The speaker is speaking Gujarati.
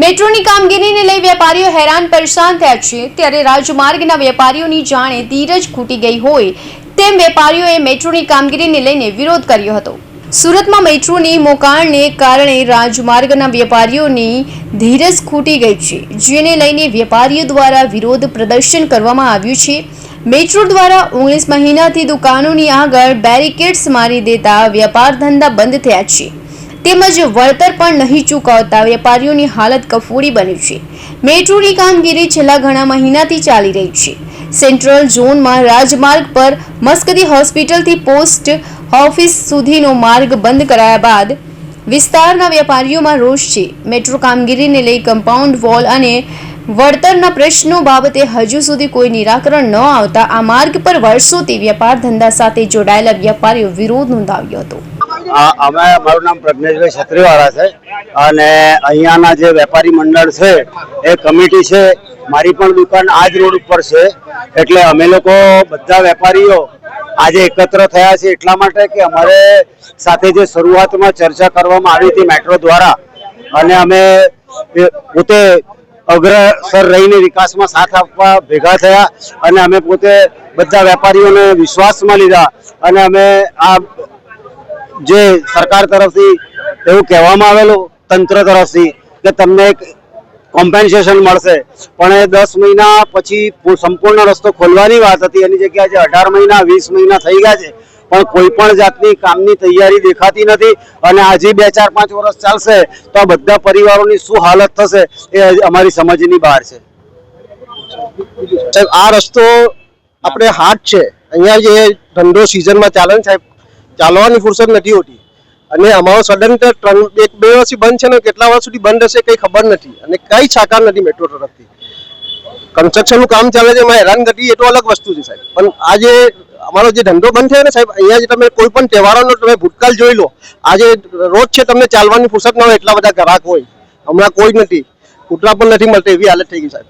મેટ્રોની કામગીરીને લઈ વેપારીઓ હેરાન પરેશાન થયા છે. ત્યારે રાજમાર્ગના વેપારીઓની જાણે ધીરજ ખૂટી ગઈ હોય તેમ વેપારીઓએ મેટ્રોની કામગીરીને લઈને વિરોધ કર્યો હતો. સુરતમાં મેટ્રોની મોકાણને કારણે રાજમાર્ગના વેપારીઓની ધીરજ ખૂટી ગઈ છે, જેને લઈને વેપારીઓ દ્વારા વિરોધ પ્રદર્શન કરવામાં આવ્યું છે. મેટ્રો દ્વારા ઓગણીસ મહિનાથી દુકાનોની આગળ બેરિકેડ્સ મારી દેતા વેપાર ધંધા બંધ થયા છે. તેમજ વળતર પણ નહીં ચૂકવતા વેપારીઓની હાલત કફોડી બની છે. મેટ્રોની કામગીરી છેલ્લા ઘણા મહિનાથી ચાલી રહી છે. સેન્ટ્રલ ઝોનમાં રાજમાર્ગ પર મસ્કદી હોસ્પિટલથી પોસ્ટ ઓફિસ સુધીનો માર્ગ બંધ કરાયા બાદ વિસ્તારના વેપારીઓમાં રોષ છે. મેટ્રો કામગીરીને લઈ કમ્પાઉન્ડ વોલ અને વળતરના પ્રશ્નો બાબતે હજુ સુધી કોઈ નિરાકરણ ન આવતા આ માર્ગ પર વર્ષોથી વેપાર ધંધા સાથે જોડાયેલા વેપારીઓ વિરોધ નોંધાવ્યો હતો. અમે, મારું નામ પ્રજ્ઞેશભાઈ છત્રીવાળા છે. અને અહીંયાના જે વેપારી મંડળ છે, એ કમિટી છે, મારી પણ દુકાન આ જ રોડ ઉપર છે. એટલે અમે લોકો બધા વેપારીઓ આજે એકત્ર થયા છે એટલા માટે કે અમારે સાથે જે શરૂઆતમાં ચર્ચા કરવામાં આવી હતી મેટ્રો દ્વારા, અને અમે પોતે અગ્રસર રહીને વિકાસમાં સાથ આપવા ભેગા થયા, અને અમે પોતે બધા વેપારીઓને વિશ્વાસમાં લીધા, અને અમે આ જે સરકાર તરફથી એવું કહેવામાં આવેલું, તંત્ર તરફથી, કે તમને એક કોમ્પેન્સેશન મળશે. પણ એ દસ મહિના પછી સંપૂર્ણ રસ્તો ખોલવાની વાત હતી. એની જગ્યાએ જે અઢાર મહિના, વીસ મહિના થઈ ગયા છે. પણ કોઈ પણ જાતની કામની તૈયારી દેખાતી નથી. અને આજે બે ચાર પાંચ વર્ષ ચાલશે, તો આ બધા પરિવારોની શું હાલત થશે એ અમારી સમજની બહાર છે. સાહેબ, આ રસ્તો આપણે હાથ છે. અહીંયા જે ધંધો સિઝનમાં ચાલે ને સાહેબ ચાલવાની ફુરસત નથી હોતી. અને અમારો સડન ત્રણ એક બે વર્ષથી બંધ છે ને કેટલા વર્ષ સુધી બંધ હશે કઈ ખબર નથી. અને કઈ સાકાર નથી મેટ્રો તરફથી. કન્સ્ટ્રક્શનનું કામ ચાલે છે, એમાં હેરાનગતિ એ તો અલગ વસ્તુ છે સાહેબ. પણ આજે અમારો જે ધંધો બંધ થયો ને સાહેબ, અહીંયા જે તમે કોઈ પણ તહેવારોનો તમે ભૂતકાળ જોઈ લો આજે રોજ છે તમને ચાલવાની ફુરસદ ન હોય એટલા બધા ગ્રાહક હોય. હમણાં કોઈ નથી. કૂતરા પણ નથી મળતા એવી હાલત થઈ ગઈ સાહેબ.